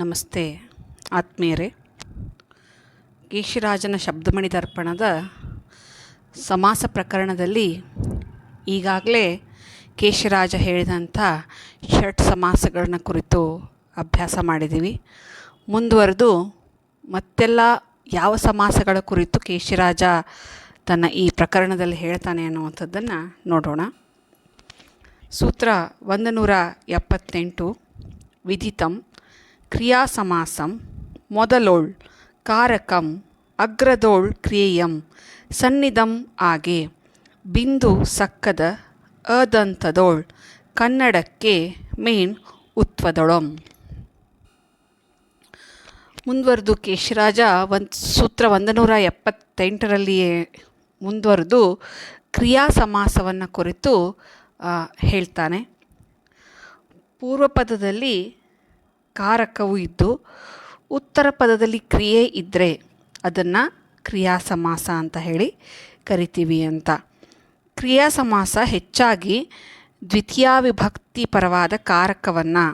ನಮಸ್ತೆ, ಆತ್ಮೀಯರೇ. ಕೇಶಿರಾಜನ ಶಬ್ದಮಣಿ ದರ್ಪಣದ ಸಮಾಸ ಪ್ರಕರಣದಲ್ಲಿ ಈಗಾಗಲೇ ಕೇಶಿರಾಜ ಹೇಳಿದಂಥ ಷಟ್ ಸಮಾಸಗಳನ್ನ ಕುರಿತು ಅಭ್ಯಾಸ ಮಾಡಿದ್ದೀವಿ. ಮುಂದುವರೆದು ಮತ್ತೆಲ್ಲ ಯಾವ ಸಮಾಸಗಳ ಕುರಿತು ಕೇಶಿರಾಜ ತನ್ನ ಈ ಪ್ರಕರಣದಲ್ಲಿ ಹೇಳ್ತಾನೆ ಅನ್ನುವಂಥದ್ದನ್ನು ನೋಡೋಣ. ಸೂತ್ರ ಒಂದು ನೂರ ಎಪ್ಪತ್ತೆಂಟು ವಿದಿತಂ ಕ್ರಿಯಾಸಮಾಸಂ, ಮೊದಲೋಳ್, ಕಾರಕಂ, ಅಗ್ರದೋಳ್ ಕ್ರಿಯೆಯಂ, ಸನ್ನಿಧಂ ಆಗೆ, ಬಿಂದು ಸಕ್ಕದ ಅದಂತದೋಳ್, ಕನ್ನಡಕ್ಕೆ ಮೇನ್ ಉತ್ವದೊಳಂ. ಮುಂದುವರೆದು ಕೇಶರಾಜ, ಒಂದು ಸೂತ್ರ ಒಂದು ನೂರ ಎಪ್ಪತ್ತೆಂಟರಲ್ಲಿಯೇ ಮುಂದುವರೆದು ಕ್ರಿಯಾ ಸಮಾಸವನ್ನು ಕುರಿತು ಹೇಳ್ತಾನೆ. ಪೂರ್ವ ಪದದಲ್ಲಿ ಕಾರಕವು ಇದ್ದು, ಉತ್ತರ ಪದದಲ್ಲಿ ಕ್ರಿಯೆ ಇದ್ದರೆ ಅದನ್ನು ಕ್ರಿಯಾ ಸಮಾಸ ಅಂತ ಹೇಳಿ ಕರಿತೀವಿ ಅಂತ. ಕ್ರಿಯಾ ಸಮಾಸ ಹೆಚ್ಚಾಗಿ ದ್ವಿತೀಯ ವಿಭಕ್ತಿ ಪರವಾದ ಕಾರಕವನ್ನು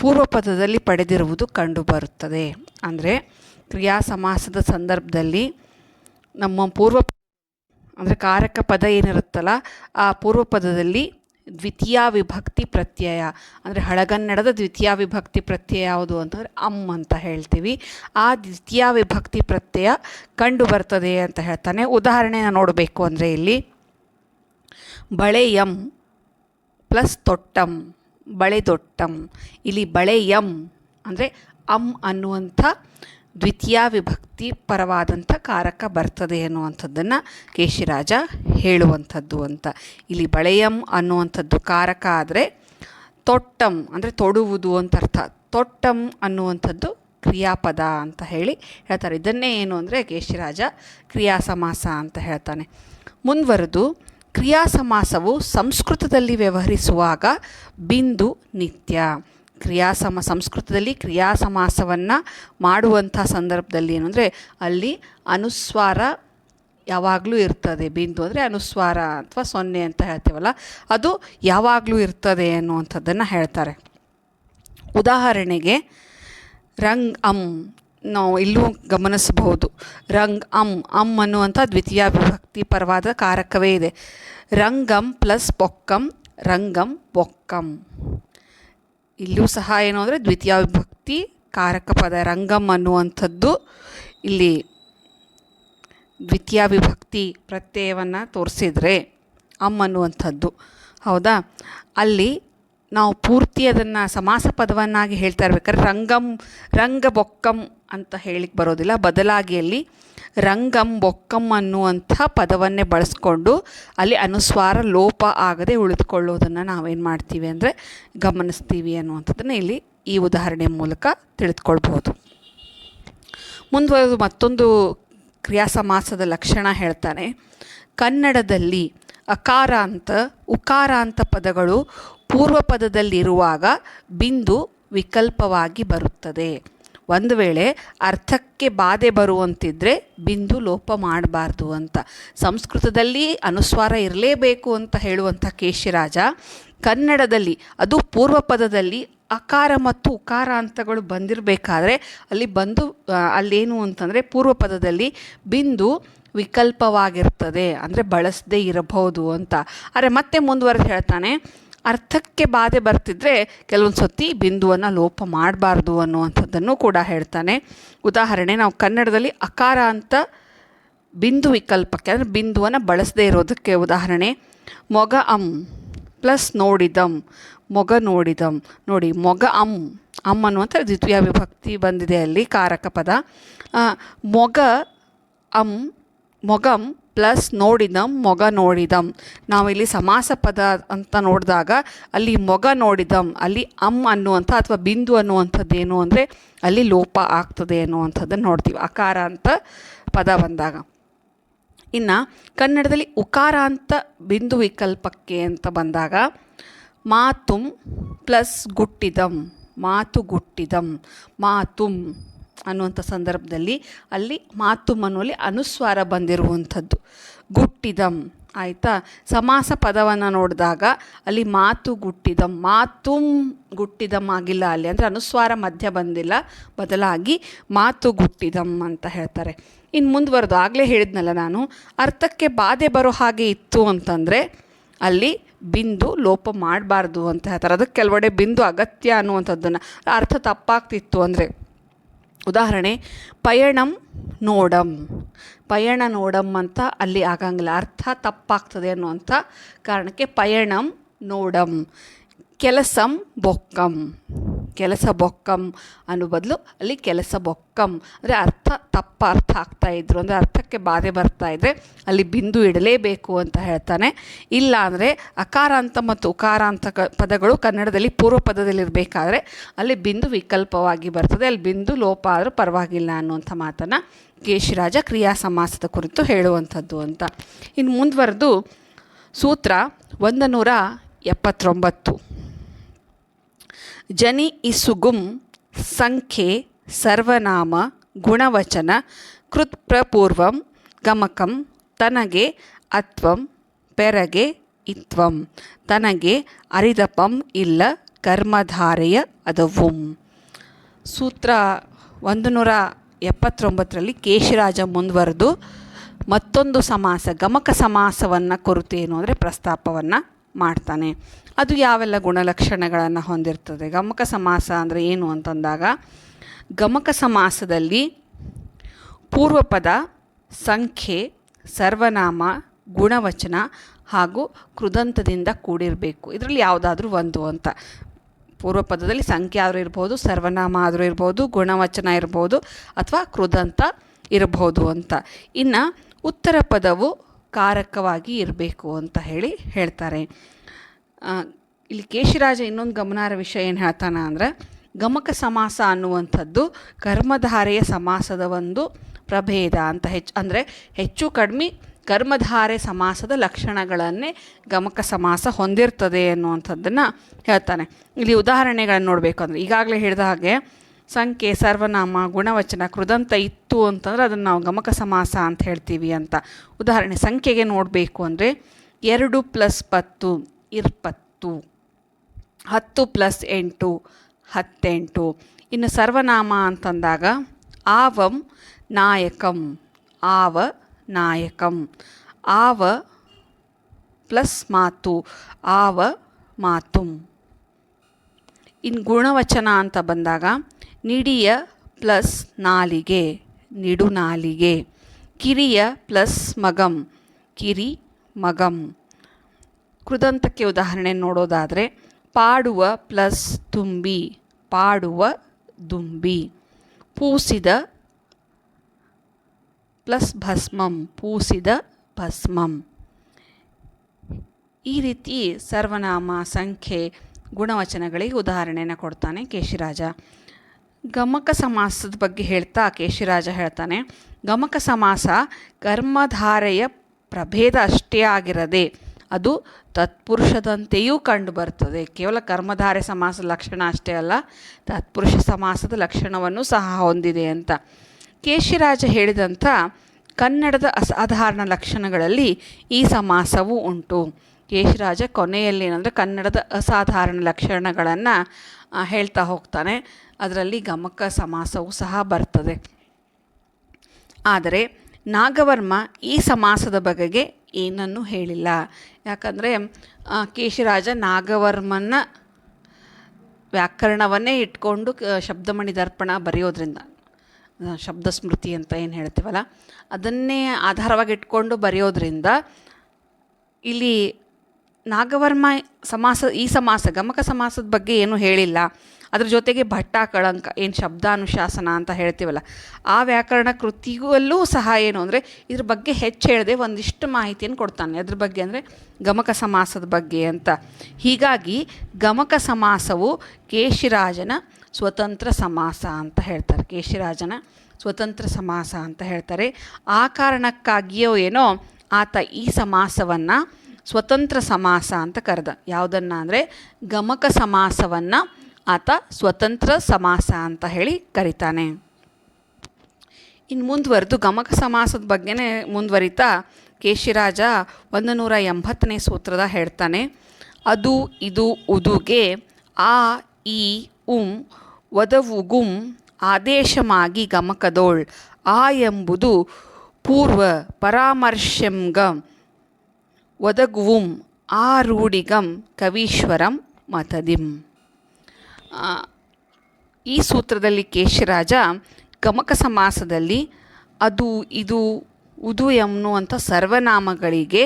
ಪೂರ್ವ ಪದದಲ್ಲಿ ಪಡೆದಿರುವುದು ಕಂಡುಬರುತ್ತದೆ. ಅಂದರೆ ಕ್ರಿಯಾ ಸಮಾಸದ ಸಂದರ್ಭದಲ್ಲಿ ನಮ್ಮ ಪೂರ್ವ ಅಂದರೆ ಕಾರಕ ಪದ ಏನಿರುತ್ತಲ್ಲ, ಆ ಪೂರ್ವ ಪದದಲ್ಲಿ ದ್ವಿತೀಯ ವಿಭಕ್ತಿ ಪ್ರತ್ಯಯ. ಅಂದರೆ ಹಳಗನ್ನಡದ ದ್ವಿತೀಯ ವಿಭಕ್ತಿ ಪ್ರತ್ಯಯ ಯಾವುದು ಅಂತಂದರೆ ಅಮ್ ಅಂತ ಹೇಳ್ತೀವಿ. ಆ ದ್ವಿತೀಯ ವಿಭಕ್ತಿ ಪ್ರತ್ಯಯ ಕಂಡು ಬರ್ತದೆ ಅಂತ ಹೇಳ್ತಾನೆ. ಉದಾಹರಣೆ ನೋಡಬೇಕು ಅಂದರೆ ಇಲ್ಲಿ ಬಳೆಯಂ ಪ್ಲಸ್ ತೊಟ್ಟಂ ಬಳೆದೊಟ್ಟಂ ಇಲ್ಲಿ ಬಳೆಯಂ ಅಂದರೆ ಅಮ್ ಅನ್ನುವಂಥ ದ್ವಿತೀಯ ವಿಭಕ್ತಿ ಪರವಾದಂಥ ಕಾರಕ ಬರ್ತದೆ ಅನ್ನುವಂಥದ್ದನ್ನು ಕೇಶಿರಾಜ ಹೇಳುವಂಥದ್ದು ಅಂತ. ಇಲ್ಲಿ ಬಳೆಯಂ ಅನ್ನುವಂಥದ್ದು ಕಾರಕ ಆದರೆ ತೊಟ್ಟಂ ಅಂದರೆ ತೊಡುವುದು ಅಂತ ಅರ್ಥ. ತೊಟ್ಟಂ ಅನ್ನುವಂಥದ್ದು ಕ್ರಿಯಾಪದ ಅಂತ ಹೇಳಿ ಹೇಳ್ತಾರೆ. ಇದನ್ನೇ ಏನು ಅಂದರೆ ಕೇಶಿರಾಜ ಕ್ರಿಯಾ ಸಮಾಸ ಅಂತ ಹೇಳ್ತಾನೆ. ಮುಂದುವರೆದು ಕ್ರಿಯಾ ಸಮಾಸವು ಸಂಸ್ಕೃತದಲ್ಲಿ ವ್ಯವಹರಿಸುವಾಗ ಬಿಂದು ನಿತ್ಯ. ಕ್ರಿಯಾ ಸಮ ಸಂಸ್ಕೃತದಲ್ಲಿ ಕ್ರಿಯಾ ಸಮಾಸವನ್ನು ಮಾಡುವಂಥ ಸಂದರ್ಭದಲ್ಲಿ ಏನಂದರೆ ಅಲ್ಲಿ ಅನುಸ್ವಾರ ಯಾವಾಗಲೂ ಇರ್ತದೆ ಬಿಂದು ಅಂದರೆ ಅನುಸ್ವಾರ ಅಥವಾ ಸೊನ್ನೆ ಅಂತ ಹೇಳ್ತೀವಲ್ಲ, ಅದು ಯಾವಾಗಲೂ ಇರ್ತದೆ ಅನ್ನುವಂಥದ್ದನ್ನು ಹೇಳ್ತಾರೆ. ಉದಾಹರಣೆಗೆ ರಂಗ್ ಅಂ ನಾವು ಇಲ್ಲೂ ಗಮನಿಸಬಹುದು. ರಂಗ್ ಅಂ ಅಂ ಅನ್ನುವಂಥ ದ್ವಿತೀಯ ವಿಭಕ್ತಿ ಪರವಾದ ಕಾರಕವೇ ಇದೆ. ರಂಗಂ ಪ್ಲಸ್ ಪೊಕ್ಕಂ ರಂಗಂ ಪೊಕ್ಕಂ ಇಲ್ಲೂ ಸಹ ಏನು ಅಂದರೆ ದ್ವಿತೀಯ ವಿಭಕ್ತಿ, ಕಾರಕ ಪದ ರಂಗಂ ಅನ್ನುವಂಥದ್ದು ಇಲ್ಲಿ ದ್ವಿತೀಯ ವಿಭಕ್ತಿ ಪ್ರತ್ಯಯವನ್ನು ತೋರಿಸಿದರೆ ಅಮ್ ಅನ್ನುವಂಥದ್ದು. ಹೌದಾ? ಅಲ್ಲಿ ನಾವು ಪೂರ್ತಿ ಅದನ್ನು ಸಮಾಸ ಪದವನ್ನಾಗಿ ಹೇಳ್ತಾ ಇರ್ಬೇಕಾದ್ರೆ ರಂಗಂ ರಂಗ ಬೊಕ್ಕಂ ಅಂತ ಹೇಳಿಕ್ಕೆ ಬರೋದಿಲ್ಲ. ಬದಲಾಗಿ ಅಲ್ಲಿ ರಂಗಂ ಬೊಕ್ಕಂ ಅನ್ನುವಂಥ ಪದವನ್ನೇ ಬಳಸ್ಕೊಂಡು ಅಲ್ಲಿ ಅನುಸ್ವಾರ ಲೋಪ ಆಗದೆ ಉಳಿದುಕೊಳ್ಳೋದನ್ನು ನಾವೇನು ಮಾಡ್ತೀವಿ ಅಂದರೆ ಗಮನಿಸ್ತೀವಿ ಅನ್ನುವಂಥದ್ದನ್ನು ಇಲ್ಲಿ ಈ ಉದಾಹರಣೆ ಮೂಲಕ ತಿಳಿದುಕೊಳ್ಬೋದು ಮುಂದುವರೆದು ಮತ್ತೊಂದು ಕ್ರಿಯಾ ಸಮಾಸದ ಲಕ್ಷಣ ಹೇಳ್ತಾನೆ. ಕನ್ನಡದಲ್ಲಿ ಅಕಾರಾಂತ ಉಕಾರಾಂತ ಪದಗಳು ಪೂರ್ವ ಪದದಲ್ಲಿರುವಾಗ ಬಿಂದು ವಿಕಲ್ಪವಾಗಿ ಬರುತ್ತದೆ. ಒಂದು ವೇಳೆ ಅರ್ಥಕ್ಕೆ ಬಾಧೆ ಬರುವಂತಿದ್ದರೆ ಬಿಂದು ಲೋಪ ಮಾಡಬಾರ್ದು ಅಂತ. ಸಂಸ್ಕೃತದಲ್ಲಿ ಅನುಸ್ವಾರ ಇರಲೇಬೇಕು ಅಂತ ಹೇಳುವಂಥ ಕೇಶಿರಾಜ, ಕನ್ನಡದಲ್ಲಿ, ಅದು ಪೂರ್ವ ಪದದಲ್ಲಿ ಅಕಾರ ಮತ್ತು ಉಕಾರ ಅಂತಗಳು ಬಂದಿರಬೇಕಾದ್ರೆ ಅಲ್ಲಿ ಬಂದು ಅಲ್ಲೇನು ಅಂತಂದರೆ ಪೂರ್ವ ಪದದಲ್ಲಿ ಬಿಂದು ವಿಕಲ್ಪವಾಗಿರ್ತದೆ, ಅಂದರೆ ಬಳಸದೇ ಇರಬಹುದು ಅಂತ. ಆದರೆ ಮತ್ತೆ ಮುಂದುವರೆದು ಹೇಳ್ತಾನೆ ಅರ್ಥಕ್ಕೆ ಬಾಧೆ ಬರ್ತಿದ್ರೆ ಕೆಲವೊಂದು ಸತಿ ಬಿಂದುವನ್ನು ಲೋಪ ಮಾಡಬಾರ್ದು ಅನ್ನುವಂಥದ್ದನ್ನು ಕೂಡ ಹೇಳ್ತಾನೆ. ಉದಾಹರಣೆ, ನಾವು ಕನ್ನಡದಲ್ಲಿ ಅಕಾರ ಅಂತ ಬಿಂದು ವಿಕಲ್ಪಕ್ಕೆ, ಅಂದರೆ ಬಿಂದುವನ್ನು ಬಳಸದೇ ಇರೋದಕ್ಕೆ ಉದಾಹರಣೆ, ಮೊಗ ಅಂ ಪ್ಲಸ್ ನೋಡಿದಂ, ಮೊಗ ನೋಡಿದಂ. ನೋಡಿ, ಮೊಗ ಅಂ ಅಮ್ ಅನ್ನುವಂಥ ದ್ವಿತೀಯ ವಿಭಕ್ತಿ ಬಂದಿದೆ ಅಲ್ಲಿ, ಕಾರಕ ಪದ. ಮೊಗ ಅಂ, ಮೊಗಂ ಪ್ಲಸ್ ನೋಡಿದಂ, ಮೊಗ ನೋಡಿದಂ. ನಾವಿಲ್ಲಿ ಸಮಾಸ ಪದ ಅಂತ ನೋಡಿದಾಗ ಅಲ್ಲಿ ಮೊಗ ನೋಡಿದಂ, ಅಲ್ಲಿ ಅಮ್ ಅನ್ನುವಂಥ ಅಥವಾ ಬಿಂದು ಏನು ಅಂದರೆ ಅಲ್ಲಿ ಲೋಪ ಆಗ್ತದೆ ಅನ್ನುವಂಥದ್ದನ್ನು ನೋಡ್ತೀವಿ ಅಕಾರ ಅಂತ ಪದ ಬಂದಾಗ. ಇನ್ನು ಕನ್ನಡದಲ್ಲಿ ಉಕಾರ ಅಂತ ಬಿಂದು ವಿಕಲ್ಪಕ್ಕೆ ಅಂತ ಬಂದಾಗ ಮಾತುಂ ಪ್ಲಸ್ ಗುಟ್ಟಿದಂ, ಮಾತು ಗುಟ್ಟಿದಂ, ಮಾತುಂ ಅನ್ನುವಂಥ ಸಂದರ್ಭದಲ್ಲಿ ಅಲ್ಲಿ ಮಾತು ಮನುವಲ್ಲಿ ಅನುಸ್ವಾರ ಬಂದಿರುವಂಥದ್ದು. ಗುಟ್ಟಿದಂ, ಆಯಿತಾ? ಸಮಾಸ ಪದವನ್ನು ನೋಡಿದಾಗ ಅಲ್ಲಿ ಮಾತು ಗುಟ್ಟಿದಂ. ಮಾತುಂ ಗುಟ್ಟಿದಂ ಆಗಿಲ್ಲ ಅಲ್ಲಿ. ಅಂದರೆ ಅನುಸ್ವಾರ ಮಧ್ಯ ಬಂದಿಲ್ಲ. ಬದಲಾಗಿ ಮಾತು ಗುಟ್ಟಿದಂ ಅಂತ ಹೇಳ್ತಾರೆ. ಇನ್ನು ಮುಂದುವರೆದು, ಆಗಲೇ ಹೇಳಿದ್ನಲ್ಲ ನಾನು, ಅರ್ಥಕ್ಕೆ ಬಾಧೆ ಬರೋ ಹಾಗೆ ಇತ್ತು ಅಂತಂದರೆ ಅಲ್ಲಿ ಬಿಂದು ಲೋಪ ಮಾಡಬಾರ್ದು ಅಂತ ಹೇಳ್ತಾರೆ. ಅದಕ್ಕೆ ಕೆಲವಡೆ ಬಿಂದು ಅಗತ್ಯ ಅನ್ನುವಂಥದ್ದನ್ನು. ಅರ್ಥ ತಪ್ಪಾಗ್ತಿತ್ತು ಅಂದರೆ. ಉದಾಹರಣೆ, ಪಯಣಂ ನೋಡಂ. ಪಯಣ ನೋಡಂ ಅಂತ ಅಲ್ಲಿ ಆಗಂಗಿಲ್ಲ. ಅರ್ಥ ತಪ್ಪಾಗ್ತದೆ ಅನ್ನುವಂಥ ಕಾರಣಕ್ಕೆ ಪಯಣಂ ನೋಡಂ. ಕೆಲಸಂ ಬೊಕ್ಕಂ. ಕೆಲಸ ಬೊಕ್ಕಂ ಅನ್ನೋ ಬದಲು ಅಲ್ಲಿ ಕೆಲಸ ಬೊಕ್ಕಂ. ಅಂದರೆ ಅರ್ಥ, ತಪ್ಪ ಅರ್ಥ ಆಗ್ತಾಯಿದ್ರು ಅಂದರೆ ಅರ್ಥಕ್ಕೆ ಬಾಧೆ ಬರ್ತಾ ಇದ್ದರೆ ಅಲ್ಲಿ ಬಿಂದು ಇಡಲೇಬೇಕು ಅಂತ ಹೇಳ್ತಾನೆ. ಇಲ್ಲ ಅಂದರೆ ಅಕಾರಾಂತ ಮತ್ತು ಉಕಾರಾಂತ ಕ ಪದಗಳು ಕನ್ನಡದಲ್ಲಿ ಪೂರ್ವ ಪದದಲ್ಲಿರಬೇಕಾದ್ರೆ ಅಲ್ಲಿ ಬಿಂದು ವಿಕಲ್ಪವಾಗಿ ಬರ್ತದೆ. ಅಲ್ಲಿ ಬಿಂದು ಲೋಪ ಆದರೂ ಪರವಾಗಿಲ್ಲ ಅನ್ನುವಂಥ ಮಾತನ್ನು ಕೇಶಿರಾಜ ಕ್ರಿಯಾ ಸಮಾಸದ ಕುರಿತು ಹೇಳುವಂಥದ್ದು ಅಂತ. ಇನ್ನು ಮುಂದುವರೆದು ಸೂತ್ರ ಒಂದು ನೂರ ಎಪ್ಪತ್ತೊಂಬತ್ತು. ಜನಿ ಇಸುಗುಂ ಸಂಖ್ಯೆ ಸರ್ವನಾಮ ಗುಣವಚನ ಕೃತ್ಪ್ರಪೂರ್ವಂ ಗಮಕಂ ತನಗೆ ಅತ್ವಂ ಪೆರಗೆ ಇತ್ವಂ ತನಗೆ ಅರಿದಪಂ ಇಲ್ಲ ಕರ್ಮಧಾರೆಯ ಅದವುಂ ಸೂತ್ರ ಒಂದು ನೂರ ಎಪ್ಪತ್ತೊಂಬತ್ತರಲ್ಲಿ ಕೇಶಿರಾಜ ಮುಂದುವರೆದು ಮತ್ತೊಂದು ಸಮಾಸ ಗಮಕ ಸಮಾಸವನ್ನು ಕುರಿತೇನು ಅಂದರೆ ಪ್ರಸ್ತಾಪವನ್ನು ಮಾಡ್ತಾನೆ. ಅದು ಯಾವೆಲ್ಲ ಗುಣಲಕ್ಷಣಗಳನ್ನು ಹೊಂದಿರ್ತದೆ? ಗಮಕ ಸಮಾಸ ಅಂದರೆ ಏನು ಅಂತಂದಾಗ, ಗಮಕ ಸಮಾಸದಲ್ಲಿ ಪೂರ್ವಪದ, ಸಂಖ್ಯೆ, ಸರ್ವನಾಮ, ಗುಣವಚನ ಹಾಗೂ ಕೃದಂತದಿಂದ ಕೂಡಿರಬೇಕು. ಇದರಲ್ಲಿ ಯಾವುದಾದ್ರೂ ಒಂದು ಅಂತ. ಪೂರ್ವಪದದಲ್ಲಿ ಸಂಖ್ಯೆ ಆದರೂ ಇರ್ಬೋದು, ಸರ್ವನಾಮ ಆದರೂ ಇರ್ಬೋದು, ಗುಣವಚನ ಇರ್ಬೋದು ಅಥವಾ ಕೃದಂತ ಇರಬಹುದು ಅಂತ. ಇನ್ನು ಉತ್ತರ ಪದವು ಕಾರಕವಾಗಿ ಇರಬೇಕು ಅಂತ ಹೇಳಿ ಹೇಳ್ತಾರೆ. ಇಲ್ಲಿ ಕೇಶಿರಾಜ ಇನ್ನೊಂದು ಗಮನಾರ್ಹ ವಿಷಯ ಏನು ಹೇಳ್ತಾನೆ ಅಂದರೆ, ಗಮಕ ಸಮಾಸ ಅನ್ನುವಂಥದ್ದು ಕರ್ಮಧಾರೆಯ ಸಮಾಸದ ಒಂದು ಪ್ರಭೇದ ಅಂತ ಹೆಚ್ಚು ಅಂದರೆ ಹೆಚ್ಚು ಕಡಿಮೆ ಕರ್ಮಧಾರೆ ಸಮಾಸದ ಲಕ್ಷಣಗಳನ್ನೇ ಗಮಕ ಸಮಾಸ ಹೊಂದಿರ್ತದೆ ಅನ್ನುವಂಥದ್ದನ್ನು ಹೇಳ್ತಾನೆ. ಇಲ್ಲಿ ಉದಾಹರಣೆಗಳನ್ನು ನೋಡಬೇಕು ಅಂದರೆ, ಈಗಾಗಲೇ ಹೇಳಿದ ಹಾಗೆ ಸಂಖ್ಯೆ, ಸರ್ವನಾಮ, ಗುಣವಚನ, ಕೃದಂತ, ಇತ್ತು ಅಂತಂದರೆ ಅದನ್ನು ನಾವು ಗಮಕ ಸಮಾಸ ಅಂತ ಹೇಳ್ತೀವಿ ಅಂತ. ಉದಾಹರಣೆ, ಸಂಖ್ಯೆಗೆ ನೋಡಬೇಕು ಅಂದರೆ ಎರಡು ಪ್ಲಸ್ ಪತ್ತು. ಇರ್ಪತ್ತು ಹತ್ತು ಪ್ಲಸ್ ಎಂಟು, ಹತ್ತೆಂಟು. ಇನ್ನು ಸರ್ವನಾಮ ಅಂತಂದಾಗ ಆವಂ ನಾಯಕಂ, ಆವ ನಾಯಕಂ. ಆವ ಪ್ಲಸ್ ಮಾತು, ಆವ ಮಾತುಂ. ಇನ್ನು ಗುಣವಚನ ಅಂತ ಬಂದಾಗ ನಿಡಿಯ ಪ್ಲಸ್ ನಾಲಿಗೆ, ನಿಡುನಾಲಿಗೆ. ಕಿರಿಯ ಪ್ಲಸ್ ಮಗಂ, ಕಿರಿ ಮಗಂ. ಕೃದಂತಕ್ಕೆ ಉದಾಹರಣೆ ನೋಡೋದಾದರೆ, ಪಾಡುವ ಪ್ಲಸ್ ತುಂಬಿ, ಪಾಡುವ ದುಂಬಿ, ಪೂಸಿದ ಪ್ಲಸ್ ಭಸ್ಮಂ, ಪೂಸಿದ ಭಸ್ಮಂ. ಈ ರೀತಿ ಸರ್ವನಾಮ, ಸಂಖ್ಯೆ, ಗುಣವಚನಗಳಿಗೆ ಉದಾಹರಣೆಯನ್ನು ಕೊಡ್ತಾನೆ ಕೇಶಿರಾಜ. ಗಮಕ ಸಮಾಸದ ಬಗ್ಗೆ ಹೇಳ್ತಾ ಕೇಶಿರಾಜ ಹೇಳ್ತಾನೆ, ಗಮಕ ಸಮಾಸ ಕರ್ಮಧಾರೆಯ ಪ್ರಭೇದ ಅಷ್ಟೇ ಆಗಿರದೆ ಅದು ತತ್ಪುರುಷದಂತೆಯೂ ಕಂಡು ಬರ್ತದೆ. ಕೇವಲ ಕರ್ಮಧಾರೆ ಸಮಾಸದ ಲಕ್ಷಣ ಅಷ್ಟೇ ಅಲ್ಲ, ತತ್ಪುರುಷ ಸಮಾಸದ ಲಕ್ಷಣವನ್ನು ಸಹ ಹೊಂದಿದೆ ಅಂತ. ಕೇಶಿರಾಜ ಹೇಳಿದಂಥ ಕನ್ನಡದ ಅಸಾಧಾರಣ ಲಕ್ಷಣಗಳಲ್ಲಿ ಈ ಸಮಾಸವು ಉಂಟು. ಕೇಶಿರಾಜ ಕೊನೆಯಲ್ಲಿ ಏನಂದರೆ ಕನ್ನಡದ ಅಸಾಧಾರಣ ಲಕ್ಷಣಗಳನ್ನು ಹೇಳ್ತಾ ಹೋಗ್ತಾನೆ. ಅದರಲ್ಲಿ ಗಮಕ ಸಮಾಸವು ಸಹ ಬರ್ತದೆ. ಆದರೆ ನಾಗವರ್ಮ ಈ ಸಮಾಸದ ಬಗೆಗೆ ಏನನ್ನೂ ಹೇಳಿಲ್ಲ. ಯಾಕಂದರೆ ಕೇಶಿರಾಜ ನಾಗವರ್ಮನ ವ್ಯಾಕರಣವನ್ನೇ ಇಟ್ಕೊಂಡು ಶಬ್ದಮಣಿ ದರ್ಪಣ ಬರೆಯೋದ್ರಿಂದ ಶಬ್ದ ಸ್ಮೃತಿ ಅಂತ ಏನು ಹೇಳ್ತೀವಲ್ಲ, ಅದನ್ನೇ ಆಧಾರವಾಗಿ ಇಟ್ಕೊಂಡು ಬರೆಯೋದ್ರಿಂದ, ಇಲ್ಲಿ ನಾಗವರ್ಮ ಸಮಾಸ, ಈ ಸಮಾಸ, ಗಮಕ ಸಮಾಸದ ಬಗ್ಗೆ ಏನೂ ಹೇಳಿಲ್ಲ. ಅದ್ರ ಜೊತೆಗೆ ಭಟ್ಟ ಕಳಂಕ ಏನು ಶಬ್ದಾನುಶಾಸನ ಅಂತ ಹೇಳ್ತೀವಲ್ಲ, ಆ ವ್ಯಾಕರಣ ಕೃತಿಯಲ್ಲೂ ಸಹ ಏನು ಅಂದರೆ ಇದ್ರ ಬಗ್ಗೆ ಹೆಚ್ಚು ಹೇಳದೆ ಒಂದಿಷ್ಟು ಮಾಹಿತಿಯನ್ನು ಕೊಡ್ತಾನೆ. ಅದ್ರ ಬಗ್ಗೆ ಅಂದರೆ ಗಮಕ ಸಮಾಸದ ಬಗ್ಗೆ ಅಂತ. ಹೀಗಾಗಿ ಗಮಕ ಸಮಾಸವು ಕೇಶಿರಾಜನ ಸ್ವತಂತ್ರ ಸಮಾಸ ಅಂತ ಹೇಳ್ತಾರೆ. ಕೇಶಿರಾಜನ ಸ್ವತಂತ್ರ ಸಮಾಸ ಅಂತ ಹೇಳ್ತಾರೆ. ಆ ಕಾರಣಕ್ಕಾಗಿಯೋ ಏನೋ ಆತ ಈ ಸಮಾಸವನ್ನು ಸ್ವತಂತ್ರ ಸಮಾಸ ಅಂತ ಕರೆದ. ಯಾವುದನ್ನು ಅಂದರೆ ಗಮಕ ಸಮಾಸವನ್ನು ಆತ ಸ್ವತಂತ್ರ ಸಮಾಸ ಅಂತ ಹೇಳಿ ಕರಿತಾನೆ. ಇನ್ನು ಮುಂದುವರೆದು ಗಮಕ ಸಮಾಸದ ಬಗ್ಗೆನೇ ಮುಂದುವರಿತಾ ಕೇಶಿರಾಜ ಒಂದು ನೂರ ಎಂಬತ್ತನೇ ಸೂತ್ರದ ಹೇಳ್ತಾನೆ, ಅದು, ಇದು, ಉದುಗೆ, ಆ, ಈ, ಉಂ, ವದವುಗುಂ, ಆದೇಶಮಾಗಿ ಗಮಕದೋಳ್, ಆ ಎಂಬುದು ಪೂರ್ವ ಪರಾಮರ್ಶಂಗ ವದಗುವುಂ, ಆ ರೂಢಿಗಂ, ಕವೀಶ್ವರಂ, ಮತದಿಂ. ಈ ಸೂತ್ರದಲ್ಲಿ ಕೇಶರಾಜ ಗಮಕ ಸಮಾಸದಲ್ಲಿ ಅದು ಇದು ಉದು ಎನ್ನುವಂಥ ಸರ್ವನಾಮಗಳಿಗೆ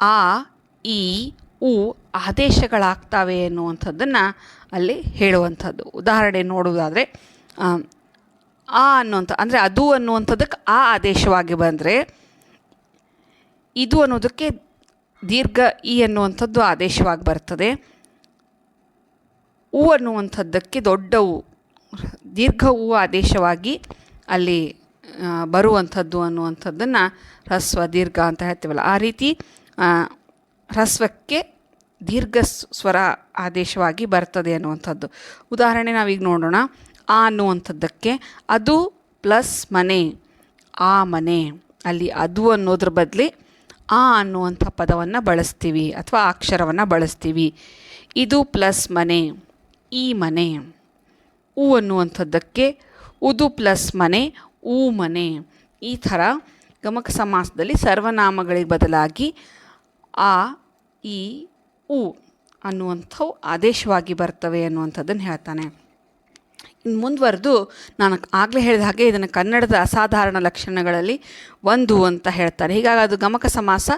ಆ, ಈ, ಉ ಆದೇಶಗಳಾಗ್ತವೆ ಎನ್ನುವಂಥದ್ದನ್ನು ಅಲ್ಲಿ ಹೇಳುವಂಥದ್ದು. ಉದಾಹರಣೆ ನೋಡುವುದಾದರೆ, ಆ ಅನ್ನುವಂಥ, ಅಂದರೆ ಅದು ಅನ್ನುವಂಥದ್ದಕ್ಕೆ ಆ ಆದೇಶವಾಗಿ ಬಂದರೆ, ಇದು ಅನ್ನೋದಕ್ಕೆ ದೀರ್ಘ ಈ ಅನ್ನುವಂಥದ್ದು ಆದೇಶವಾಗಿ ಬರ್ತದೆ. ಉ ಅನ್ನುವಂಥದ್ದಕ್ಕೆ ದೊಡ್ಡ ಉ ದೀರ್ಘ ಉ ಆದೇಶವಾಗಿ ಅಲ್ಲಿ ಬರುವಂಥದ್ದು ಅನ್ನುವಂಥದ್ದನ್ನು ಹ್ರಸ್ವ, ದೀರ್ಘ ಅಂತ ಹೇಳ್ತೀವಲ್ಲ. ಆ ರೀತಿ ಹ್ರಸ್ವಕ್ಕೆ ದೀರ್ಘ ಸ್ವರ ಆದೇಶವಾಗಿ ಬರ್ತದೆ ಅನ್ನುವಂಥದ್ದು. ಉದಾಹರಣೆ ನಾವೀಗ ನೋಡೋಣ. ಆ ಅನ್ನುವಂಥದ್ದಕ್ಕೆ ಅದು ಪ್ಲಸ್ ಮನೆ, ಆ ಮನೆ, ಅಲ್ಲಿ ಅದು ಅನ್ನೋದ್ರ ಬದಲಿ ಆ ಅನ್ನುವಂಥ ಪದವನ್ನು ಬಳಸ್ತೀವಿ ಅಥವಾ ಅಕ್ಷರವನ್ನು ಬಳಸ್ತೀವಿ. ಇದು ಪ್ಲಸ್ ಮನೆ. ಈ ಮನೆ. ಉ ಅನ್ನುವಂಥದ್ದಕ್ಕೆ ಉದು ಪ್ಲಸ್ ಮನೆ, ಊ ಮನೆ. ಈ ಥರ ಗಮಕ ಸಮಾಸದಲ್ಲಿ ಸರ್ವನಾಮಗಳಿಗೆ ಬದಲಾಗಿ ಆ, ಈ, ಉ ಅನ್ನುವಂಥವು ಆದೇಶವಾಗಿ ಬರ್ತವೆ ಅನ್ನುವಂಥದ್ದನ್ನು ಹೇಳ್ತಾನೆ. ಮುಂದುವರೆದು ನಾನು ಆಗಲೇ ಹೇಳಿದ ಹಾಗೆ ಇದನ್ನು ಕನ್ನಡದ ಅಸಾಧಾರಣ ಲಕ್ಷಣಗಳಲ್ಲಿ ಒಂದು ಅಂತ ಹೇಳ್ತಾರೆ. ಹೀಗಾಗಿ ಅದು ಗಮಕ ಸಮಾಸ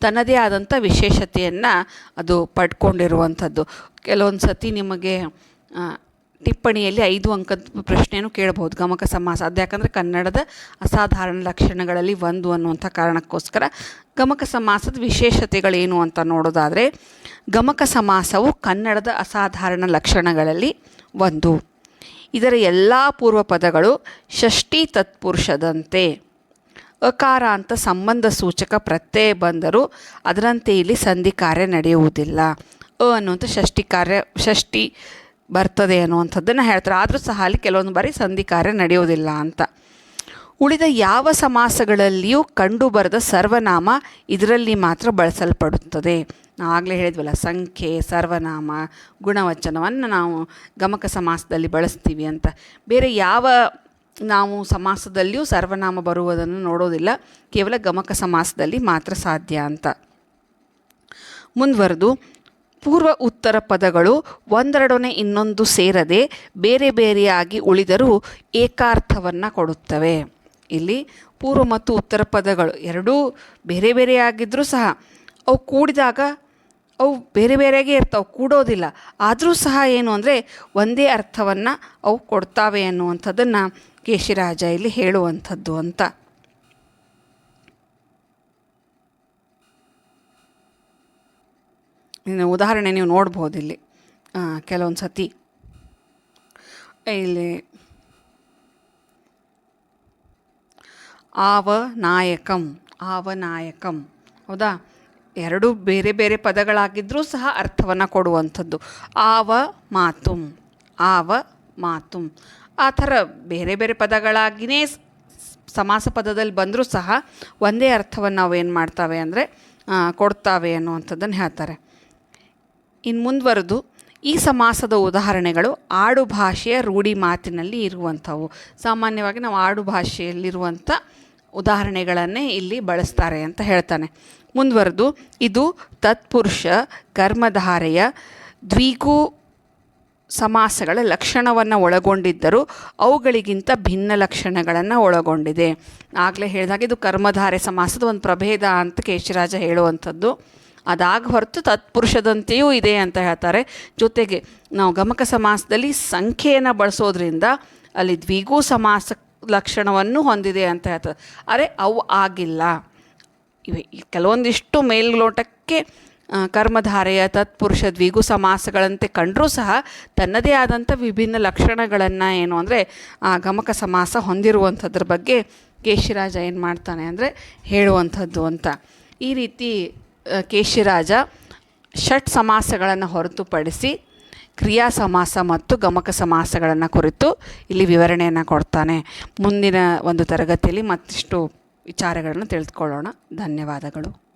ತನ್ನದೇ ಆದಂಥ ವಿಶೇಷತೆಯನ್ನು ಅದು ಪಡ್ಕೊಂಡಿರುವಂಥದ್ದು. ಕೆಲವೊಂದು ಸತಿ ನಿಮಗೆ ಟಿಪ್ಪಣಿಯಲ್ಲಿ ಐದು ಅಂಕದ ಪ್ರಶ್ನೆಯನ್ನು ಕೇಳಬಹುದು ಗಮಕ ಸಮಾಸ. ಅದು ಯಾಕಂದರೆ ಕನ್ನಡದ ಅಸಾಧಾರಣ ಲಕ್ಷಣಗಳಲ್ಲಿ ಒಂದು ಅನ್ನುವಂಥ ಕಾರಣಕ್ಕೋಸ್ಕರ ಗಮಕ ಸಮಾಸದ ವಿಶೇಷತೆಗಳೇನು ಅಂತ ನೋಡೋದಾದರೆ ಗಮಕ ಸಮಾಸವು ಕನ್ನಡದ ಅಸಾಧಾರಣ ಲಕ್ಷಣಗಳಲ್ಲಿ ಒಂದು. ಇದರ ಎಲ್ಲ ಪೂರ್ವ ಪದಗಳು ಷಷ್ಠಿ ತತ್ಪುರುಷದಂತೆ. ಅಕಾರ ಅಂತ ಸಂಬಂಧ ಸೂಚಕ ಪ್ರತ್ಯಯ ಬಂದರೂ ಅದರಂತೆ ಇಲ್ಲಿ ಸಂಧಿ ಕಾರ್ಯ ನಡೆಯುವುದಿಲ್ಲ. ಅ ಅನ್ನುವಂಥ ಷಷ್ಠಿ ಕಾರ್ಯ, ಷಷ್ಠಿ ಬರ್ತದೆ ಅನ್ನುವಂಥದ್ದನ್ನು ಹೇಳ್ತಾರೆ. ಆದರೂ ಸಹ ಅಲ್ಲಿ ಕೆಲವೊಂದು ಬಾರಿ ಸಂಧಿ ಕಾರ್ಯ ನಡೆಯುವುದಿಲ್ಲ ಅಂತ. ಉಳಿದ ಯಾವ ಸಮಾಸಗಳಲ್ಲಿಯೂ ಕಂಡುಬರದ ಸರ್ವನಾಮ ಇದರಲ್ಲಿ ಮಾತ್ರ ಬಳಸಲ್ಪಡುತ್ತದೆ. ನಾವು ಆಗಲೇ ಹೇಳಿದ್ವಲ್ಲ, ಸಂಖ್ಯೆ, ಸರ್ವನಾಮ, ಗುಣವಚನವನ್ನು ನಾವು ಗಮಕ ಸಮಾಸದಲ್ಲಿ ಬಳಸ್ತೀವಿ ಅಂತ. ಬೇರೆ ಯಾವ ನಾವು ಸಮಾಸದಲ್ಲಿಯೂ ಸರ್ವನಾಮ ಬರುವುದನ್ನು ನೋಡೋದಿಲ್ಲ, ಕೇವಲ ಗಮಕ ಸಮಾಸದಲ್ಲಿ ಮಾತ್ರ ಸಾಧ್ಯ ಅಂತ. ಮುಂದುವರೆದು, ಪೂರ್ವ ಉತ್ತರ ಪದಗಳು ಒಂದೆರಡನೇ ಇನ್ನೊಂದು ಸೇರದೆ ಬೇರೆ ಬೇರೆಯಾಗಿ ಉಳಿದರೂ ಏಕಾರ್ಥವನ್ನು ಕೊಡುತ್ತವೆ. ಇಲ್ಲಿ ಪೂರ್ವ ಮತ್ತು ಉತ್ತರ ಪದಗಳು ಎರಡೂ ಬೇರೆ ಬೇರೆಯಾಗಿದ್ದರೂ ಸಹ ಅವು ಕೂಡಿದಾಗ ಅವು ಬೇರೆ ಬೇರೆಗೆ ಇರ್ತಾವೆ, ಕೂಡೋದಿಲ್ಲ. ಆದರೂ ಸಹ ಏನು ಅಂದರೆ ಒಂದೇ ಅರ್ಥವನ್ನು ಅವು ಕೊಡ್ತಾವೆ ಅನ್ನುವಂಥದ್ದನ್ನು ಕೇಶಿರಾಜ ಇಲ್ಲಿ ಹೇಳುವಂಥದ್ದು ಅಂತ. ಉದಾಹರಣೆ ನೀವು ನೋಡ್ಬೋದು ಇಲ್ಲಿ. ಕೆಲವೊಂದು ಸತಿ ಇಲ್ಲಿ ಆವ ನಾಯಕಂ ಆವ ನಾಯಕಂ. ಹೌದಾ? ಎರಡು ಬೇರೆ ಬೇರೆ ಪದಗಳಾಗಿದ್ದರೂ ಸಹ ಅರ್ಥವನ್ನು ಕೊಡುವಂಥದ್ದು. ಆವ ಮಾತುಂ ಆವ ಮಾತುಂ. ಆ ಥರ ಬೇರೆ ಬೇರೆ ಪದಗಳಾಗಿಯೇ ಸಮಾಸ ಪದದಲ್ಲಿ ಬಂದರೂ ಸಹ ಒಂದೇ ಅರ್ಥವನ್ನು ನಾವು ಏನು ಮಾಡ್ತಾವೆ ಅಂದರೆ ಕೊಡ್ತಾವೆ ಅನ್ನುವಂಥದ್ದನ್ನು ಹೇಳ್ತಾರೆ. ಇನ್ನು ಮುಂದುವರೆದು, ಈ ಸಮಾಸದ ಉದಾಹರಣೆಗಳು ಆಡು ಭಾಷೆಯ ರೂಢಿ ಮಾತಿನಲ್ಲಿ ಇರುವಂಥವು. ಸಾಮಾನ್ಯವಾಗಿ ನಾವು ಆಡು ಭಾಷೆಯಲ್ಲಿರುವಂಥ ಉದಾಹರಣೆಗಳನ್ನೇ ಇಲ್ಲಿ ಬಳಸ್ತಾರೆ ಅಂತ ಹೇಳ್ತಾನೆ. ಮುಂದುವರೆದು, ಇದು ತತ್ಪುರುಷ ಕರ್ಮಧಾರೆಯ ದ್ವಿಗು ಸಮಾಸಗಳ ಲಕ್ಷಣವನ್ನು ಒಳಗೊಂಡಿದ್ದರೂ ಅವುಗಳಿಗಿಂತ ಭಿನ್ನ ಲಕ್ಷಣಗಳನ್ನು ಒಳಗೊಂಡಿದೆ. ಆಗಲೇ ಹೇಳಿದಾಗ ಇದು ಕರ್ಮಧಾರೆ ಸಮಾಸದ ಒಂದು ಪ್ರಭೇದ ಅಂತ ಕೇಶಿರಾಜ ಹೇಳುವಂಥದ್ದು. ಅದಾಗ ಹೊರತು ತತ್ಪುರುಷದಂತೆಯೂ ಇದೆ ಅಂತ ಹೇಳ್ತಾರೆ. ಜೊತೆಗೆ ನಾವು ಗಮಕ ಸಮಾಸದಲ್ಲಿ ಸಂಖ್ಯೆಯನ್ನು ಬಳಸೋದ್ರಿಂದ ಅಲ್ಲಿ ದ್ವಿಗೂ ಸಮಾಸ ಲಕ್ಷಣವನ್ನು ಹೊಂದಿದೆ ಅಂತ ಹೇಳ್ತದೆ. ಅರೆ, ಅವು ಆಗಿಲ್ಲ. ಇವೆ ಕೆಲವೊಂದಿಷ್ಟು ಮೇಲ್ನೋಟಕ್ಕೆ ಕರ್ಮಧಾರೆಯ ತತ್ಪುರುಷ ದ್ವಿಗು ಸಮಾಸಗಳಂತೆ ಕಂಡರೂ ಸಹ ತನ್ನದೇ ಆದಂಥ ವಿಭಿನ್ನ ಲಕ್ಷಣಗಳನ್ನು ಏನು ಅಂದರೆ, ಆ, ಗಮಕ ಸಮಾಸ ಹೊಂದಿರುವಂಥದ್ರ ಬಗ್ಗೆ ಕೇಶಿರಾಜ ಏನು ಮಾಡ್ತಾನೆ ಅಂದರೆ ಹೇಳುವಂಥದ್ದು ಅಂತ. ಈ ರೀತಿ ಕೇಶಿರಾಜ ಷಟ್ ಸಮಾಸಗಳನ್ನು ಹೊರತುಪಡಿಸಿ ಕ್ರಿಯಾ ಸಮಾಸ ಮತ್ತು ಗಮಕ ಸಮಾಸಗಳನ್ನು ಕುರಿತು ಇಲ್ಲಿ ವಿವರಣೆಯನ್ನು ಕೊಡ್ತಾನೆ. ಮುಂದಿನ ಒಂದು ತರಗತಿಯಲ್ಲಿ ಮತ್ತಿಷ್ಟು ವಿಚಾರಗಳನ್ನು ತಿಳಿದುಕೊಳ್ಳೋಣ. ಧನ್ಯವಾದಗಳು.